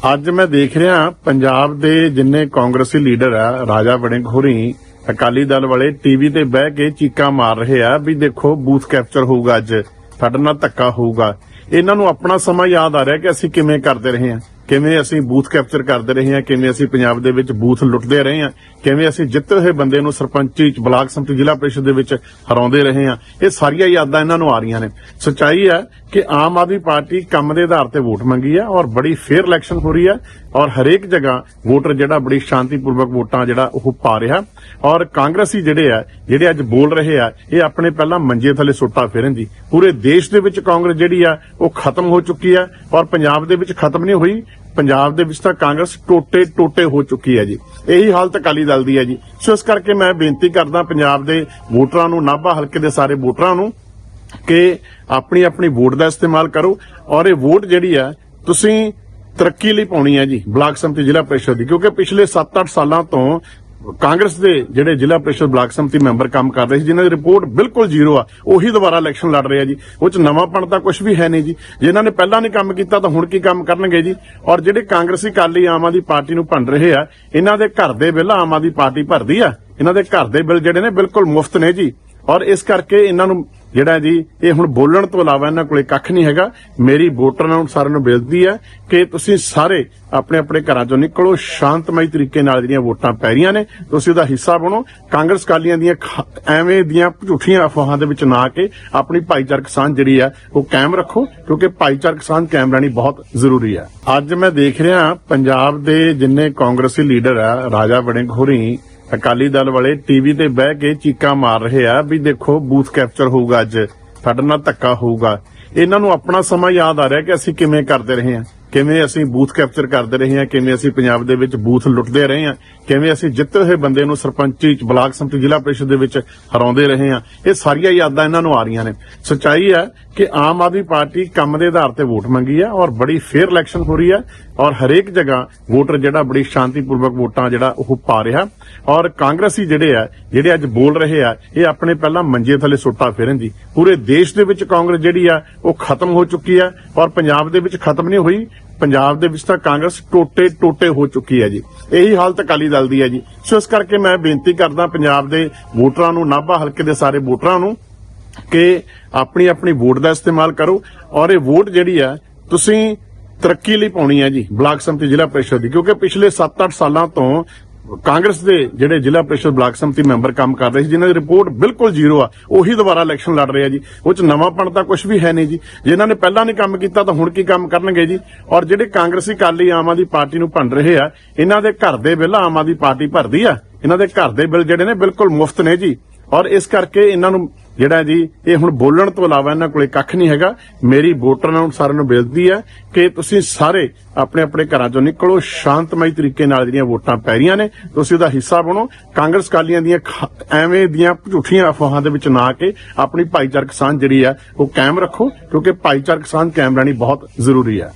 ਅੱਜ ਮੈਂ ਦੇਖ ਰਿਹਾ ਪੰਜਾਬ ਦੇ ਜਿੰਨੇ ਕਾਂਗਰਸੀ ਲੀਡਰ ਆ, ਰਾਜਾ ਵੜਿੰਗ ਹੋਰੀ, ਅਕਾਲੀ ਦਲ ਵਾਲੇ ਟੀਵੀ ਤੇ ਬਹਿ ਕੇ ਚੀਕਾਂ ਮਾਰ ਰਹੇ ਆ ਵੀ ਦੇਖੋ, ਬੂਥ ਕੈਪਚਰ ਹੋਊਗਾ ਅੱਜ, ਸਾਡੇ ਨਾਲ ਧੱਕਾ ਹੋਊਗਾ। ਇਹਨਾਂ ਨੂੰ ਆਪਣਾ ਸਮਾਂ ਯਾਦ ਆ ਰਿਹਾ ਕਿ ਅਸੀਂ ਕਿਵੇਂ ਕਰਦੇ ਰਹੇ ਹਾਂ। ਕਿਵੇਂ ਅਸੀਂ ਬੂਥ ਕੈਪਚਰ ਕਰਦੇ ਰਹੇ ਹਾਂ, ਕਿਵੇਂ ਅਸੀਂ ਪੰਜਾਬ ਦੇ ਵਿੱਚ ਬੂਥ ਲੁੱਟਦੇ ਰਹੇ ਹਾਂ, ਕਿਵੇਂ ਅਸੀਂ ਜਿੱਤੇ ਹੋਏ ਬੰਦੇ ਨੂੰ ਸਰਪੰਚੀ ਬਲਾਕ ਸੰਮਤੀ ਜ਼ਿਲ੍ਹਾ ਪ੍ਰੀਸ਼ਦ ਦੇ ਵਿੱਚ ਹਰਾਉਂਦੇ ਰਹੇ ਹਾਂ, ਇਹ ਸਾਰੀਆਂ ਯਾਦਾਂ ਇਹਨਾਂ ਨੂੰ ਆ ਰਹੀਆਂ ਨੇ। ਸੱਚਾਈ ਹੈ ਕਿ ਆਮ ਆਦਮੀ ਪਾਰਟੀ ਕੰਮ ਦੇ ਆਧਾਰ ਤੇ ਵੋਟ ਮੰਗੀ ਹੈ ਔਰ ਬੜੀ ਫੇਅਰ ਇਲੈਕਸ਼ਨ ਹੋ ਰਹੀ ਹੈ ਔਰ ਹਰੇਕ ਜਗ੍ਹਾ ਵੋਟਰ ਜਿਹੜਾ ਬੜੀ ਸ਼ਾਂਤੀਪੂਰਵਕ ਵੋਟਾਂ ਜਿਹੜਾ ਉਹ ਪਾ ਰਿਹਾ ਔਰ ਕਾਂਗਰਸੀ ਜਿਹੜੇ ਆ, ਜਿਹੜੇ ਅੱਜ ਬੋਲ ਰਹੇ ਆ, ਇਹ ਆਪਣੇ ਪਹਿਲਾਂ ਮੰਜੇ ਥੱਲੇ ਸੁੱਟਾ ਫੇਰਨ ਦੀ ਪੂਰੇ ਦੇਸ਼ ਦੇ ਵਿੱਚ ਕਾਂਗਰਸ ਜਿਹੜੀ ਆ, ਉਹ ਖਤਮ ਹੋ ਚੁੱਕੀ ਆ ਔਰ ਪੰਜਾਬ ਦੇ ਵਿੱਚ ਖਤਮ ਨਹੀਂ ਹੋਈ। ਪੰਜਾਬ ਦੇ ਵਿੱਚ ਤਾਂ ਕਾਂਗਰਸ ਟੋਟੇ ਟੋਟੇ ਹੋ ਚੁੱਕੀ ਹੈ ਜੀ। ਇਹੀ ਹਾਲਤ ਅਕਾਲੀ ਦਲ ਦੀ ਹੈ ਜੀ। ਸੋ ਇਸ ਕਰਕੇ ਮੈਂ ਬੇਨਤੀ ਕਰਦਾ ਪੰਜਾਬ ਦੇ ਵੋਟਰਾਂ ਨੂੰ, ਨਾਭਾ ਹਲਕੇ ਦੇ ਸਾਰੇ ਵੋਟਰਾਂ ਨੂੰ, ਕਿ ਆਪਣੀ ਆਪਣੀ ਵੋਟ ਦਾ ਇਸਤੇਮਾਲ ਕਰੋ ਔਰ ਇਹ ਵੋਟ ਜਿਹੜੀ ਆ ਤੁਸੀਂ ਤਰੱਕੀ ਲਈ ਪਾਉਣੀ ਹੈ ਜੀ, ਬਲਾਕ ਸੰਮਤੀ ਜ਼ਿਲ੍ਹਾ ਪ੍ਰੀਸ਼ਦ ਦੀ। ਕਿਉਂਕਿ ਪਿਛਲੇ 7-8 ਸਾਲਾਂ ਤੋਂ ਕਾਂਗਰਸ ਦੇ ਜਿਹੜੇ ਜ਼ਿਲ੍ਹਾ ਪ੍ਰੀਸ਼ਦ ਬਲਾਕ ਸੰਮਤੀ ਮੈਂਬਰ ਕੰਮ ਕਰ ਰਹੇ ਸੀ, ਜਿਨ੍ਹਾਂ ਦੀ ਰਿਪੋਰਟ ਬਿਲਕੁਲ ਜ਼ੀਰੋ ਆ, ਉਹੀ ਦੁਬਾਰਾ ਇਲੈਕਸ਼ਨ ਲੜ ਰਹੇ ਆ ਜੀ। ਉਹ ਚ ਨਵਾਂਪਣ ਤਾਂ ਕੁਝ ਵੀ ਹੈ ਨਹੀਂ ਜੀ। ਜਿਨ੍ਹਾਂ ਨੇ ਪਹਿਲਾਂ ਨਹੀਂ ਕੰਮ ਕੀਤਾ ਤਾਂ ਹੁਣ ਕੀ ਕੰਮ ਕਰਨਗੇ ਜੀ? ਔਰ ਜਿਹੜੇ ਕਾਂਗਰਸੀ ਕਾਲੀ ਆਮ ਆਦਮੀ ਪਾਰਟੀ ਨੂੰ ਭੰਡ ਰਹੇ ਆ, ਇਹਨਾਂ ਦੇ ਘਰ ਦੇ ਬਿੱਲ ਆਮ ਆਦਮੀ ਪਾਰਟੀ ਭਰਦੀ ਆ? ਇਹਨਾਂ ਦੇ ਘਰ ਦੇ ਬਿੱਲ ਜਿਹੜੇ ਨੇ ਬਿਲਕੁਲ ਮੁਫਤ ਨੇ ਜੀ। ਔਰ ਇਸ ਕਰਕੇ ਇਹਨਾਂ ਨੂੰ ਜਿਹੜਾ ਜੀ, ਇਹ ਹੁਣ ਬੋਲਣ ਤੋਂ ਇਲਾਵਾ ਇਹਨਾਂ ਕੋਲੇ ਕੱਖ ਨਹੀਂ ਹੈਗਾ। ਮੇਰੀ ਵੋਟਰਾਂ ਨੂੰ ਸਾਰਿਆਂ ਨੂੰ ਬੇਨਤੀ ਹੈ ਕਿ ਤੁਸੀਂ ਸਾਰੇ ਆਪਣੇ ਆਪਣੇ ਘਰਾਂ ਚੋਂ ਨਿਕਲੋ, ਸ਼ਾਂਤਮਈ ਤਰੀਕੇ ਨਾਲ ਜਿਹੜੀਆਂ ਵੋਟਾਂ ਪੈ ਰਹੀਆਂ ਨੇ, ਤੁਸੀਂ ਉਹਦਾ ਹਿੱਸਾ ਬਣੋ। ਕਾਂਗਰਸ ਕਾਲੀਆਂ ਦੀਆਂ ਐਵੇਂ ਦੀਆਂ ਝੂਠੀਆਂ ਅਫਵਾਹਾਂ ਦੇ ਵਿੱਚ ਨਾ ਕੇ ਆਪਣੀ ਭਾਈਚਾਰਕ ਸਾਂਝ ਜਿਹੜੀ ਆ, ਉਹ ਕਾਇਮ ਰੱਖੋ, ਕਿਉਂਕਿ ਭਾਈਚਾਰਕ ਸਾਂਝ ਕਾਇਮ ਰਹਿਣੀ ਬਹੁਤ ਜ਼ਰੂਰੀ ਹੈ ਅੱਜ ਮੈਂ ਦੇਖ ਰਿਹਾ, ਪੰਜਾਬ ਦੇ ਜਿੰਨੇ ਕਾਂਗਰਸੀ ਲੀਡਰ ਆ, ਰਾਜਾ ਵੜਿੰਗ ਹੋਰੀ ਅਕਾਲੀ ਦਲ ਵਾਲੇ ਟੀਵੀ ਤੇ ਬਹਿ ਕੇ ਚੀਕਾਂ ਮਾਰ ਰਹੇ ਆ ਵੀ ਦੇਖੋ ਬੂਥ ਕੈਪਚਰ ਹੋਊਗਾ ਅੱਜ, ਸਾਡੇ ਨਾਲ ਧੱਕਾ ਹੋਊਗਾ। ਇਹਨਾਂ ਨੂੰ ਆਪਣਾ ਸਮਾਂ ਯਾਦ ਆ ਰਿਹਾ ਕਿ ਅਸੀਂ ਕਿਵੇਂ ਕਰਦੇ ਰਹੇ ਹਾਂ। ਕਿਵੇਂ ਅਸੀਂ ਬੂਥ ਕੈਪਚਰ ਕਰਦੇ ਰਹੇ ਹਾਂ, ਕਿਵੇਂ ਅਸੀਂ ਪੰਜਾਬ ਦੇ ਵਿੱਚ ਬੂਥ ਲੁੱਟਦੇ ਰਹੇ ਹਾਂ, ਕਿਵੇਂ ਅਸੀਂ ਜਿੱਤੇ ਹੋਏ ਬੰਦੇ ਨੂੰ ਸਰਪੰਚੀ ਬਲਾਕ ਸੰਮਤੀ ਜ਼ਿਲ੍ਹਾ ਪ੍ਰੀਸ਼ਦ ਦੇ ਵਿੱਚ ਹਰਾਉਂਦੇ ਰਹੇ ਹਾਂ, ਇਹ ਸਾਰੀਆਂ ਯਾਦਾਂ ਇਹਨਾਂ ਨੂੰ ਆ ਰਹੀਆਂ ਨੇ। ਸੱਚਾਈ ਹੈ ਕਿ ਆਮ ਆਦਮੀ ਪਾਰਟੀ ਕੰਮ ਦੇ ਆਧਾਰ ਤੇ ਵੋਟ ਮੰਗੀ ਹੈ ਔਰ ਬੜੀ ਫੇਅਰ ਇਲੈਕਸ਼ਨ ਹੋ ਰਹੀ ਹੈ ਔਰ ਹਰੇਕ ਜਗ੍ਹਾ ਵੋਟਰ ਜਿਹੜਾ ਬੜੀ ਸ਼ਾਂਤੀਪੂਰਵਕ ਵੋਟਾਂ ਜਿਹੜਾ ਉਹ ਪਾ ਰਿਹਾ ਔਰ ਕਾਂਗਰਸੀ ਜਿਹੜੇ ਆ, ਜਿਹੜੇ ਅੱਜ ਬੋਲ ਰਹੇ ਆ, ਇਹ ਆਪਣੇ ਪਹਿਲਾਂ ਮੰਜੇ ਥੱਲੇ ਸੁੱਟਾ ਫੇਰਨ ਦੀ। ਪੂਰੇ ਦੇਸ਼ ਦੇ ਵਿੱਚ ਕਾਂਗਰਸ ਜਿਹੜੀ ਆ, ਉਹ ਖਤਮ ਹੋ ਚੁੱਕੀ ਆ ਔਰ ਪੰਜਾਬ ਦੇ ਵਿੱਚ ਖਤਮ ਨਹੀਂ ਹੋਈ। ਪੰਜਾਬ ਦੇ ਵਿੱਚ ਤਾਂ ਕਾਂਗਰਸ ਟੋਟੇ ਟੋਟੇ ਹੋ ਚੁੱਕੀ ਹੈ ਜੀ। ਇਹੀ ਹਾਲਤ ਅਕਾਲੀ ਦਲ ਦੀ ਹੈ ਜੀ। ਸੋ ਇਸ ਕਰਕੇ ਮੈਂ ਬੇਨਤੀ ਕਰਦਾ ਪੰਜਾਬ ਦੇ ਵੋਟਰਾਂ ਨੂੰ, ਨਾਭਾ ਹਲਕੇ ਦੇ ਸਾਰੇ ਵੋਟਰਾਂ ਨੂੰ, ਕਿ ਆਪਣੀ ਆਪਣੀ ਵੋਟ ਦਾ ਇਸਤੇਮਾਲ ਕਰੋ। ਔਰ ਇਹ ਵੋਟ ਜਿਹੜੀ ਆ ਤੁਸੀਂ ਤਰੱਕੀ ਲਈ ਪਾਉਣੀ ਹੈ ਜੀ, ਬਲਾਕ ਸੰਮਤੀ ਜ਼ਿਲ੍ਹਾ ਪ੍ਰੀਸ਼ਦ ਦੀ। ਕਿਉਂਕਿ ਪਿਛਲੇ 7-8 ਸਾਲਾਂ ਤੋਂ ਕਾਂਗਰਸ ਦੇ ਜਿਹੜੇ ਜ਼ਿਲ੍ਹਾ ਪ੍ਰੀਸ਼ਦ ਬਲਾਕ ਸੰਮਤੀ ਮੈਂਬਰ ਕੰਮ ਕਰ ਰਹੇ ਸੀ, ਜਿਨ੍ਹਾਂ ਦੀ ਰਿਪੋਰਟ ਬਿਲਕੁਲ ਜ਼ੀਰੋ ਆ, ਉਹੀ ਦੁਬਾਰਾ ਇਲੈਕਸ਼ਨ ਲੜ ਰਹੇ ਆ ਜੀ। ਉਹ ਚ ਨਵਾਂਪਣ ਤਾਂ ਕੁਝ ਵੀ ਹੈ ਨਹੀਂ ਜੀ। ਜਿਨ੍ਹਾਂ ਨੇ ਪਹਿਲਾਂ ਨਹੀਂ ਕੰਮ ਕੀਤਾ, ਤਾਂ ਹੁਣ ਕੀ ਕੰਮ ਕਰਨਗੇ ਜੀ? ਔਰ ਜਿਹੜੇ ਕਾਂਗਰਸੀ ਕਾਲੀ ਆਮ ਆਦਮੀ ਪਾਰਟੀ ਨੂੰ ਭੰਡ ਰਹੇ ਆ, ਇਹਨਾਂ ਦੇ ਘਰ ਦੇ ਬਿੱਲ ਆਮ ਆਦਮੀ ਪਾਰਟੀ ਭਰਦੀ ਆ। ਇਹਨਾਂ ਦੇ ਘਰ ਦੇ ਬਿੱਲ ਜਿਹੜੇ ਨੇ ਬਿਲਕੁਲ ਮੁਫਤ ਨੇ ਜੀ। ਔਰ ਇਸ ਕਰਕੇ ਇਹਨਾਂ ਨੂੰ ਜਿਹੜਾ ਜੀ, ਇਹ ਹੁਣ ਬੋਲਣ ਤੋਂ ਇਲਾਵਾ ਇਹਨਾਂ ਕੋਲੇ ਕੱਖ ਨਹੀਂ ਹੈਗਾ। ਮੇਰੀ ਵੋਟਰਾਂ ਨੂੰ ਸਾਰਿਆਂ ਨੂੰ ਬੇਨਤੀ ਹੈ ਕਿ ਤੁਸੀਂ ਸਾਰੇ ਆਪਣੇ ਆਪਣੇ ਘਰਾਂ ਚੋਂ ਨਿਕਲੋ, ਸ਼ਾਂਤਮਈ ਤਰੀਕੇ ਨਾਲ ਜਿਹੜੀਆਂ ਵੋਟਾਂ ਪੈ ਰਹੀਆਂ ਨੇ, ਤੁਸੀਂ ਉਹਦਾ ਹਿੱਸਾ ਬਣੋ। ਕਾਂਗਰਸ ਕਾਲੀਆਂ ਦੀਆਂ ਐਵੇਂ ਦੀਆਂ ਝੂਠੀਆਂ ਅਫਵਾਹਾਂ ਦੇ ਵਿੱਚ ਨਾ ਆ ਕੇ ਆਪਣੀ ਭਾਈਚਾਰਕ ਸਾਂਝ ਜਿਹੜੀ ਆ, ਉਹ ਕਾਇਮ ਰੱਖੋ, ਕਿਉਂਕਿ ਭਾਈਚਾਰਕ ਸਾਂਝ ਕਾਇਮ ਰਹਿਣੀ ਬਹੁਤ ਜ਼ਰੂਰੀ ਹੈ।